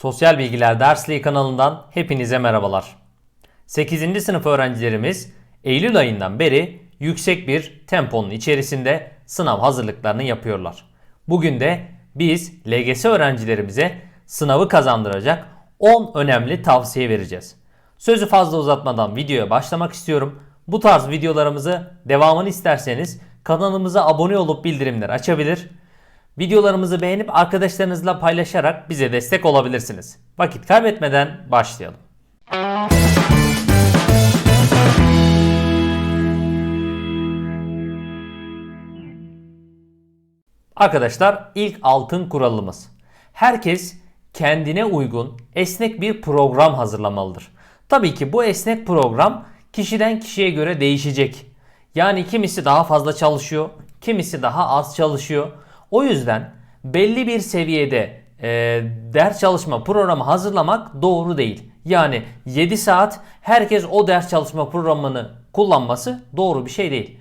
Sosyal Bilgiler Dersliği kanalından hepinize merhabalar. 8. sınıf öğrencilerimiz Eylül ayından beri yüksek bir temponun içerisinde sınav hazırlıklarını yapıyorlar. Bugün de biz LGS öğrencilerimize sınavı kazandıracak 10 önemli tavsiye vereceğiz. Sözü fazla uzatmadan videoya başlamak istiyorum. Bu tarz videolarımızı devamını isterseniz kanalımıza abone olup bildirimleri açabilir. Videolarımızı beğenip arkadaşlarınızla paylaşarak bize destek olabilirsiniz. Vakit kaybetmeden başlayalım. Arkadaşlar ilk altın kuralımız. Herkes kendine uygun esnek bir program hazırlamalıdır. Tabii ki bu esnek program kişiden kişiye göre değişecek. Yani kimisi daha fazla çalışıyor, kimisi daha az çalışıyor. O yüzden belli bir seviyede e, ders çalışma programı hazırlamak doğru değil. Yani 7 saat herkes o ders çalışma programını kullanması doğru bir şey değil.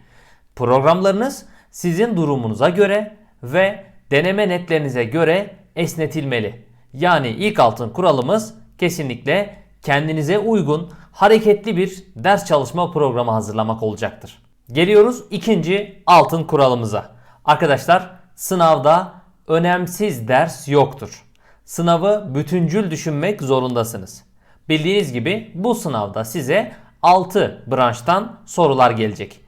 Programlarınız sizin durumunuza göre ve deneme netlerinize göre esnetilmeli. Yani ilk altın kuralımız kesinlikle kendinize uygun hareketli bir ders çalışma programı hazırlamak olacaktır. Geliyoruz ikinci altın kuralımıza. Arkadaşlar sınavda önemsiz ders yoktur. Sınavı bütüncül düşünmek zorundasınız. Bildiğiniz gibi bu sınavda size 6 branştan sorular gelecek.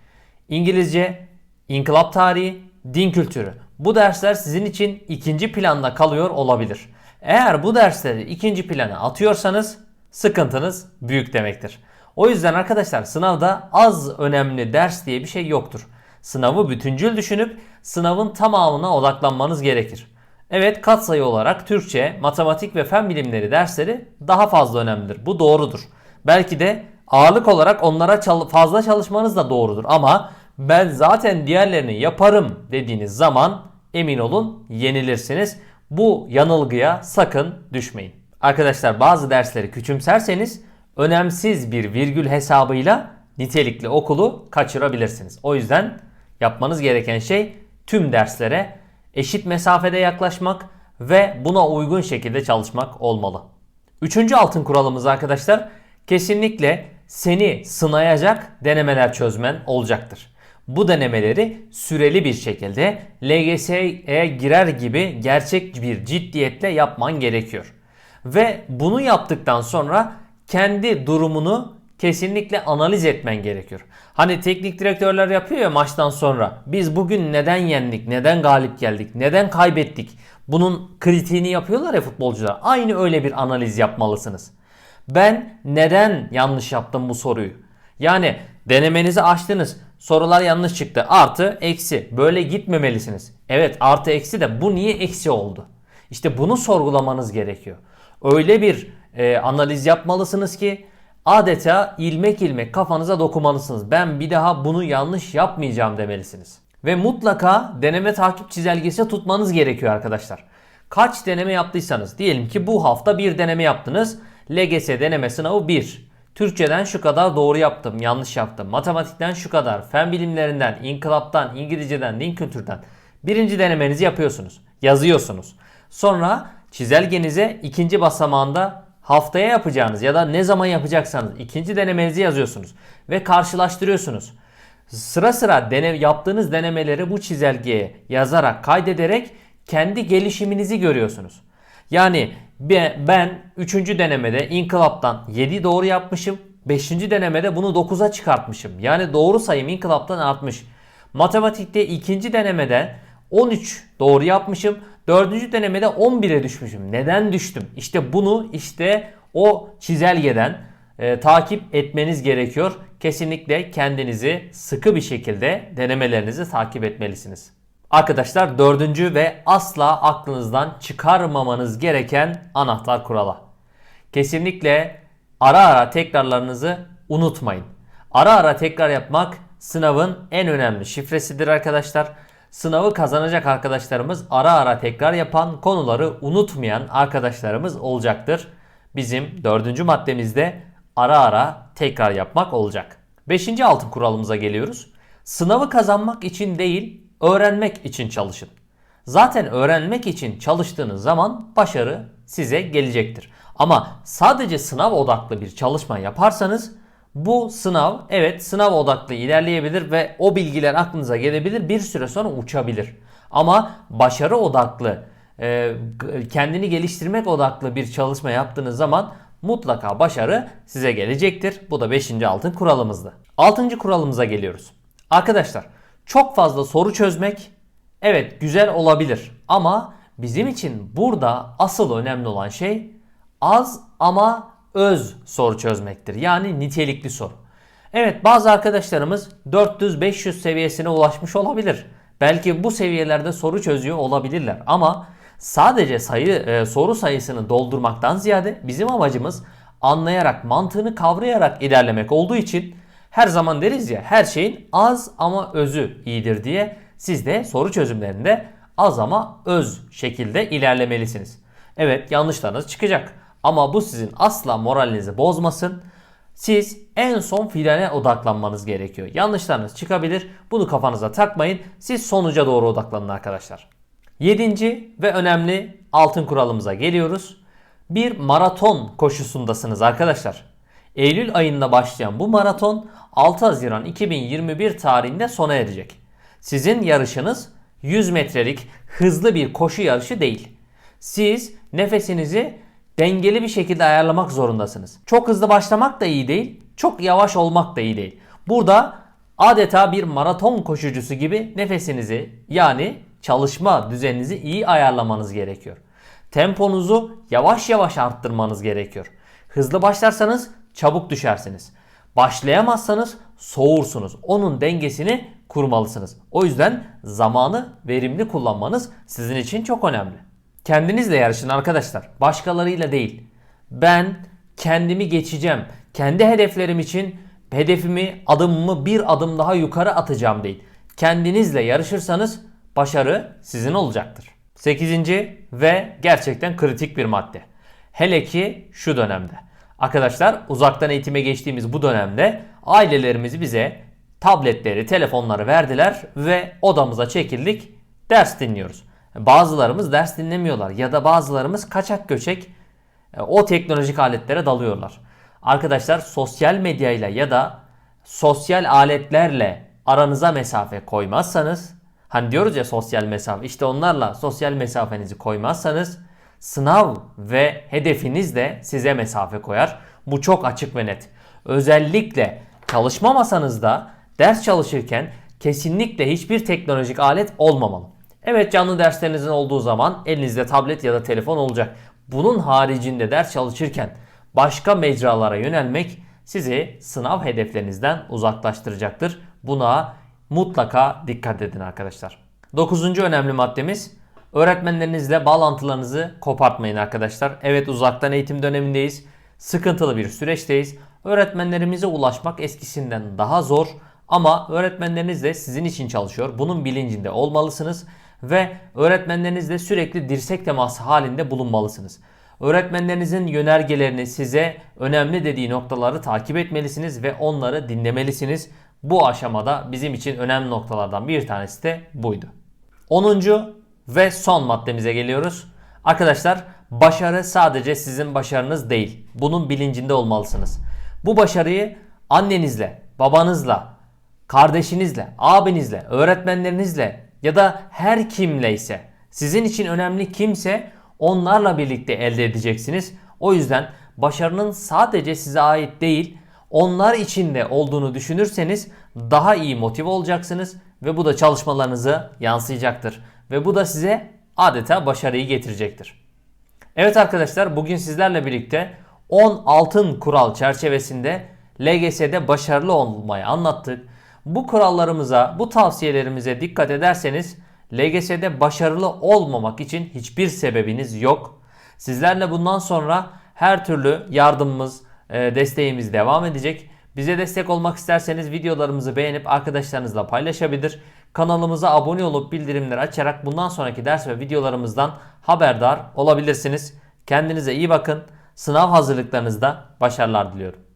İngilizce, inkılap tarihi, din kültürü. Bu dersler sizin için ikinci planda kalıyor olabilir. Eğer bu dersleri ikinci plana atıyorsanız sıkıntınız büyük demektir. O yüzden arkadaşlar sınavda az önemli ders diye bir şey yoktur. Sınavı bütüncül düşünüp sınavın tamamına odaklanmanız gerekir. Evet katsayı olarak Türkçe, matematik ve fen bilimleri dersleri daha fazla önemlidir. Bu doğrudur. Belki de ağırlık olarak onlara çal- fazla çalışmanız da doğrudur ama ben zaten diğerlerini yaparım dediğiniz zaman emin olun yenilirsiniz. Bu yanılgıya sakın düşmeyin. Arkadaşlar bazı dersleri küçümserseniz önemsiz bir virgül hesabıyla nitelikli okulu kaçırabilirsiniz. O yüzden yapmanız gereken şey tüm derslere eşit mesafede yaklaşmak ve buna uygun şekilde çalışmak olmalı. Üçüncü altın kuralımız arkadaşlar kesinlikle seni sınayacak denemeler çözmen olacaktır. Bu denemeleri süreli bir şekilde LGS'ye girer gibi gerçek bir ciddiyetle yapman gerekiyor. Ve bunu yaptıktan sonra kendi durumunu kesinlikle analiz etmen gerekiyor. Hani teknik direktörler yapıyor ya maçtan sonra. Biz bugün neden yendik, neden galip geldik, neden kaybettik? Bunun kritiğini yapıyorlar ya futbolcular. Aynı öyle bir analiz yapmalısınız. Ben neden yanlış yaptım bu soruyu? Yani denemenizi açtınız. Sorular yanlış çıktı. Artı, eksi. Böyle gitmemelisiniz. Evet artı eksi de bu niye eksi oldu? İşte bunu sorgulamanız gerekiyor. Öyle bir e, analiz yapmalısınız ki adeta ilmek ilmek kafanıza dokunmalısınız. Ben bir daha bunu yanlış yapmayacağım demelisiniz. Ve mutlaka deneme takip çizelgesi tutmanız gerekiyor arkadaşlar. Kaç deneme yaptıysanız diyelim ki bu hafta bir deneme yaptınız. LGS deneme sınavı 1. Türkçeden şu kadar doğru yaptım, yanlış yaptım. Matematikten şu kadar, fen bilimlerinden, inkılaptan, İngilizceden, din kültürden. Birinci denemenizi yapıyorsunuz. Yazıyorsunuz. Sonra çizelgenize ikinci basamağında haftaya yapacağınız ya da ne zaman yapacaksanız ikinci denemenizi yazıyorsunuz. Ve karşılaştırıyorsunuz. Sıra sıra dene, yaptığınız denemeleri bu çizelgeye yazarak kaydederek kendi gelişiminizi görüyorsunuz. Yani ben 3. denemede inkılaptan 7 doğru yapmışım. 5. denemede bunu 9'a çıkartmışım. Yani doğru sayım inkılaptan artmış. Matematikte ikinci denemede 13 doğru yapmışım. Dördüncü denemede 11'e düşmüşüm. Neden düştüm? İşte bunu işte o çizelgeden e, takip etmeniz gerekiyor. Kesinlikle kendinizi sıkı bir şekilde denemelerinizi takip etmelisiniz. Arkadaşlar dördüncü ve asla aklınızdan çıkarmamanız gereken anahtar kurala. Kesinlikle ara ara tekrarlarınızı unutmayın. Ara ara tekrar yapmak sınavın en önemli şifresidir arkadaşlar. Sınavı kazanacak arkadaşlarımız ara ara tekrar yapan konuları unutmayan arkadaşlarımız olacaktır. Bizim dördüncü maddemizde ara ara tekrar yapmak olacak. Beşinci altın kuralımıza geliyoruz. Sınavı kazanmak için değil, öğrenmek için çalışın. Zaten öğrenmek için çalıştığınız zaman başarı size gelecektir. Ama sadece sınav odaklı bir çalışma yaparsanız bu sınav evet sınav odaklı ilerleyebilir ve o bilgiler aklınıza gelebilir bir süre sonra uçabilir. Ama başarı odaklı e, kendini geliştirmek odaklı bir çalışma yaptığınız zaman mutlaka başarı size gelecektir. Bu da 5. altın kuralımızdı. 6. kuralımıza geliyoruz. Arkadaşlar çok fazla soru çözmek evet güzel olabilir ama bizim için burada asıl önemli olan şey az ama öz soru çözmektir. Yani nitelikli soru. Evet bazı arkadaşlarımız 400-500 seviyesine ulaşmış olabilir. Belki bu seviyelerde soru çözüyor olabilirler ama sadece sayı e, soru sayısını doldurmaktan ziyade bizim amacımız anlayarak, mantığını kavrayarak ilerlemek olduğu için her zaman deriz ya her şeyin az ama özü iyidir diye siz de soru çözümlerinde az ama öz şekilde ilerlemelisiniz. Evet yanlışlarınız çıkacak ama bu sizin asla moralinizi bozmasın. Siz en son finale odaklanmanız gerekiyor. Yanlışlarınız çıkabilir. Bunu kafanıza takmayın. Siz sonuca doğru odaklanın arkadaşlar. Yedinci ve önemli altın kuralımıza geliyoruz. Bir maraton koşusundasınız arkadaşlar. Eylül ayında başlayan bu maraton 6 Haziran 2021 tarihinde sona erecek. Sizin yarışınız 100 metrelik hızlı bir koşu yarışı değil. Siz nefesinizi dengeli bir şekilde ayarlamak zorundasınız. Çok hızlı başlamak da iyi değil, çok yavaş olmak da iyi değil. Burada adeta bir maraton koşucusu gibi nefesinizi yani çalışma düzeninizi iyi ayarlamanız gerekiyor. Temponuzu yavaş yavaş arttırmanız gerekiyor. Hızlı başlarsanız çabuk düşersiniz. Başlayamazsanız soğursunuz. Onun dengesini kurmalısınız. O yüzden zamanı verimli kullanmanız sizin için çok önemli. Kendinizle yarışın arkadaşlar. Başkalarıyla değil. Ben kendimi geçeceğim. Kendi hedeflerim için hedefimi, adımımı bir adım daha yukarı atacağım değil. Kendinizle yarışırsanız başarı sizin olacaktır. 8. ve gerçekten kritik bir madde. Hele ki şu dönemde. Arkadaşlar uzaktan eğitime geçtiğimiz bu dönemde ailelerimiz bize tabletleri, telefonları verdiler ve odamıza çekildik. Ders dinliyoruz. Bazılarımız ders dinlemiyorlar ya da bazılarımız kaçak göçek e, o teknolojik aletlere dalıyorlar. Arkadaşlar sosyal medyayla ya da sosyal aletlerle aranıza mesafe koymazsanız hani diyoruz ya sosyal mesafe işte onlarla sosyal mesafenizi koymazsanız sınav ve hedefiniz de size mesafe koyar. Bu çok açık ve net. Özellikle çalışma masanızda ders çalışırken kesinlikle hiçbir teknolojik alet olmamalı. Evet canlı derslerinizin olduğu zaman elinizde tablet ya da telefon olacak. Bunun haricinde ders çalışırken başka mecralara yönelmek sizi sınav hedeflerinizden uzaklaştıracaktır. Buna mutlaka dikkat edin arkadaşlar. Dokuzuncu önemli maddemiz öğretmenlerinizle bağlantılarınızı kopartmayın arkadaşlar. Evet uzaktan eğitim dönemindeyiz. Sıkıntılı bir süreçteyiz. Öğretmenlerimize ulaşmak eskisinden daha zor ama öğretmenleriniz de sizin için çalışıyor. Bunun bilincinde olmalısınız ve öğretmenlerinizle sürekli dirsek teması halinde bulunmalısınız. Öğretmenlerinizin yönergelerini size önemli dediği noktaları takip etmelisiniz ve onları dinlemelisiniz. Bu aşamada bizim için önemli noktalardan bir tanesi de buydu. 10. ve son maddemize geliyoruz. Arkadaşlar başarı sadece sizin başarınız değil. Bunun bilincinde olmalısınız. Bu başarıyı annenizle, babanızla, kardeşinizle, abinizle, öğretmenlerinizle ya da her kimleyse sizin için önemli kimse onlarla birlikte elde edeceksiniz. O yüzden başarının sadece size ait değil, onlar için de olduğunu düşünürseniz daha iyi motive olacaksınız ve bu da çalışmalarınızı yansıyacaktır ve bu da size adeta başarıyı getirecektir. Evet arkadaşlar bugün sizlerle birlikte 10 altın kural çerçevesinde LGS'de başarılı olmayı anlattık. Bu kurallarımıza, bu tavsiyelerimize dikkat ederseniz LGS'de başarılı olmamak için hiçbir sebebiniz yok. Sizlerle bundan sonra her türlü yardımımız, e, desteğimiz devam edecek. Bize destek olmak isterseniz videolarımızı beğenip arkadaşlarınızla paylaşabilir. Kanalımıza abone olup bildirimleri açarak bundan sonraki ders ve videolarımızdan haberdar olabilirsiniz. Kendinize iyi bakın. Sınav hazırlıklarınızda başarılar diliyorum.